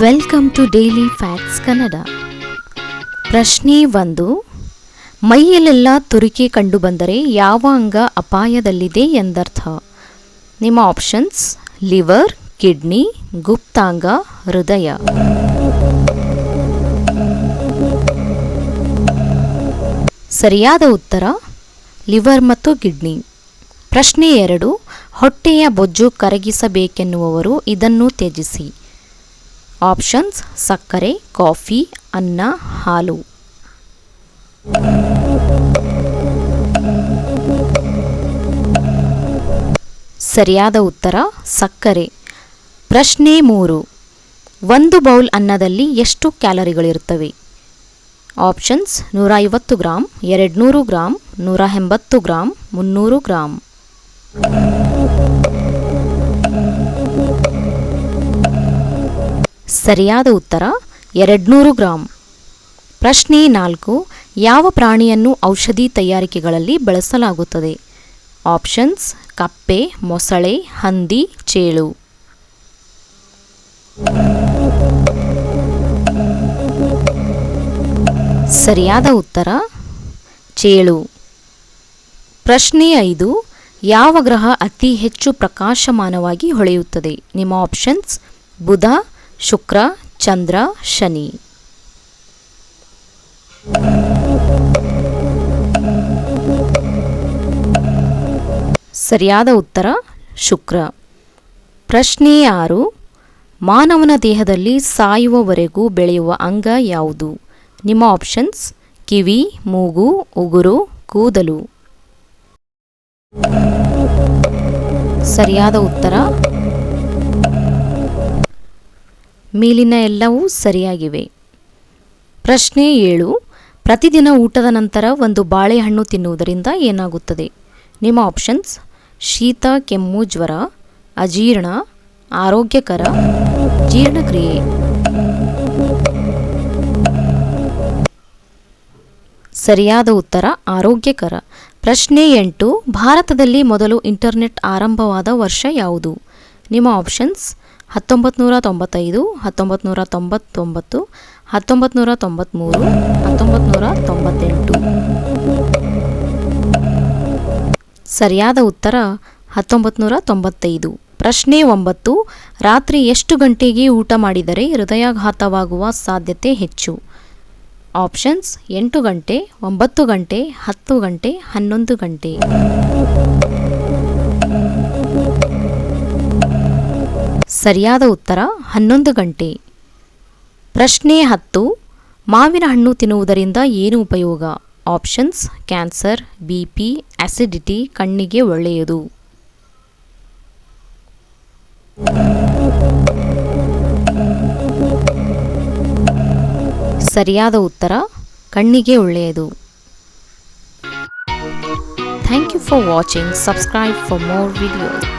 Welcome to daily facts Kannada ಪ್ರಶ್ನೆ ಒಂದು, ಮೈಯಲ್ಲೆಲ್ಲ ತುರಿಕೆ ಕಂಡುಬಂದರೆ ಯಾವ ಅಂಗ ಅಪಾಯದಲ್ಲಿದೆ ಎಂದರ್ಥ. ನಿಮ್ಮ ಆಪ್ಷನ್ಸ್ ಲಿವರ್ ಕಿಡ್ನಿ ಗುಪ್ತಾಂಗ, ಹೃದಯ. ಸರಿಯಾದ ಉತ್ತರ ಲಿವರ್ ಮತ್ತು ಕಿಡ್ನಿ ಪ್ರಶ್ನೆ ಎರಡು, ಹೊಟ್ಟೆಯ ಬೊಜ್ಜು ಕರಗಿಸಬೇಕೆನ್ನುವವರು ಇದನ್ನು ತ್ಯಜಿಸಿ. ಆಪ್ಷನ್ಸ್ ಸಕ್ಕರೆ, ಕಾಫಿ, ಅನ್ನ, ಹಾಲು. ಸರಿಯಾದ ಉತ್ತರ, ಸಕ್ಕರೆ. ಪ್ರಶ್ನೆ ಮೂರು. ಒಂದು ಬೌಲ್ ಅನ್ನದಲ್ಲಿ ಎಷ್ಟು ಕ್ಯಾಲರಿಗಳಿರುತ್ತವೆ? ಆಪ್ಷನ್ಸ್ ನೂರ ಐವತ್ತು ಗ್ರಾಂ, ಎರಡುನೂರು ಗ್ರಾಂ ನೂರ ಎಂಬತ್ತು ಗ್ರಾಂ, ಮುನ್ನೂರು ಗ್ರಾಂ. ಸರಿಯಾದ ಉತ್ತರ ಎರಡುನೂರು ಗ್ರಾಂ. ಪ್ರಶ್ನೆ ನಾಲ್ಕು, ಯಾವ ಪ್ರಾಣಿಯನ್ನು ಔಷಧಿ ತಯಾರಿಕೆಗಳಲ್ಲಿ ಬಳಸಲಾಗುತ್ತದೆ? ಆಪ್ಷನ್ಸ್, ಕಪ್ಪೆ, ಮೊಸಳೆ, ಹಂದಿ, ಚೇಳು. ಸರಿಯಾದ ಉತ್ತರ, ಚೇಳು. ಪ್ರಶ್ನೆ ಐದು, ಯಾವ ಗ್ರಹ ಅತಿ ಹೆಚ್ಚು ಪ್ರಕಾಶಮಾನವಾಗಿ ಹೊಳೆಯುತ್ತದೆ? ನಿಮ್ಮ ಆಪ್ಷನ್ಸ್, ಬುಧ ಶುಕ್ರ, ಚಂದ್ರ, ಶನಿ. ಸರಿಯಾದ ಉತ್ತರ, ಶುಕ್ರ. ಪ್ರಶ್ನೆ ಆರು, ಮಾನವನ ದೇಹದಲ್ಲಿ ಸಾಯುವವರೆಗೂ ಬೆಳೆಯುವ ಅಂಗ ಯಾವುದು? ನಿಮ್ಮ ಆಪ್ಷನ್ಸ್ ಕಿವಿ, ಮೂಗು, ಉಗುರು, ಕೂದಲು. ಸರಿಯಾದ ಉತ್ತರ ಮೇಲಿನ ಎಲ್ಲವೂ ಸರಿಯಾಗಿವೆ. ಪ್ರಶ್ನೆ ಏಳು, ಪ್ರತಿದಿನ ಊಟದ ನಂತರ ಒಂದು ಬಾಳೆಹಣ್ಣು ತಿನ್ನುವುದರಿಂದ ಏನಾಗುತ್ತದೆ? ನಿಮ್ಮ ಆಪ್ಷನ್ಸ್ ಶೀತ, ಕೆಮ್ಮು, ಜ್ವರ, ಅಜೀರ್ಣ, ಆರೋಗ್ಯಕರ, ಜೀರ್ಣಕ್ರಿಯೆ. ಸರಿಯಾದ ಉತ್ತರ, ಆರೋಗ್ಯಕರ. ಪ್ರಶ್ನೆ ಎಂಟು, ಭಾರತದಲ್ಲಿ ಮೊದಲು ಇಂಟರ್ನೆಟ್ ಆರಂಭವಾದ ವರ್ಷ ಯಾವುದು? ನಿಮ್ಮ ಆಪ್ಷನ್ಸ್ ಹತ್ತೊಂಬತ್ತು ನೂರ ತೊಂಬತ್ತೈದು ಹತ್ತೊಂಬತ್ತು ನೂರ ತೊಂಬತ್ತೊಂಬತ್ತು ಹತ್ತೊಂಬತ್ತು ನೂರ ತೊಂಬತ್ತ್ಮೂರು ಹತ್ತೊಂಬತ್ತು ನೂರ ತೊಂಬತ್ತೆಂಟು ಸರಿಯಾದ ಉತ್ತರ ಹತ್ತೊಂಬತ್ತು ನೂರ ತೊಂಬತ್ತೈದು ಪ್ರಶ್ನೆ ಒಂಬತ್ತು, ರಾತ್ರಿ ಎಷ್ಟು ಗಂಟೆಗೆ ಊಟ ಮಾಡಿದರೆ ಹೃದಯಾಘಾತವಾಗುವ ಸಾಧ್ಯತೆ ಹೆಚ್ಚು? ಆಪ್ಷನ್ಸ್, ಎಂಟು ಗಂಟೆ, ಒಂಬತ್ತು ಗಂಟೆ, ಹತ್ತು ಗಂಟೆ, ಹನ್ನೊಂದು ಗಂಟೆ. ಸರಿಯಾದ ಉತ್ತರ ಹನ್ನೊಂದು ಗಂಟೆ. ಪ್ರಶ್ನೆ ಹತ್ತು, ಮಾವಿನ ಹಣ್ಣು ತಿನ್ನುವುದರಿಂದ ಏನು ಉಪಯೋಗ? Options, cancer B P acidity, ಕಣ್ಣಿಗೆ ಒಳ್ಳೆಯದು. ಸರಿಯಾದ ಉತ್ತರ ಕಣ್ಣಿಗೆ ಒಳ್ಳೆಯದು. Thank you for watching. Subscribe for more videos.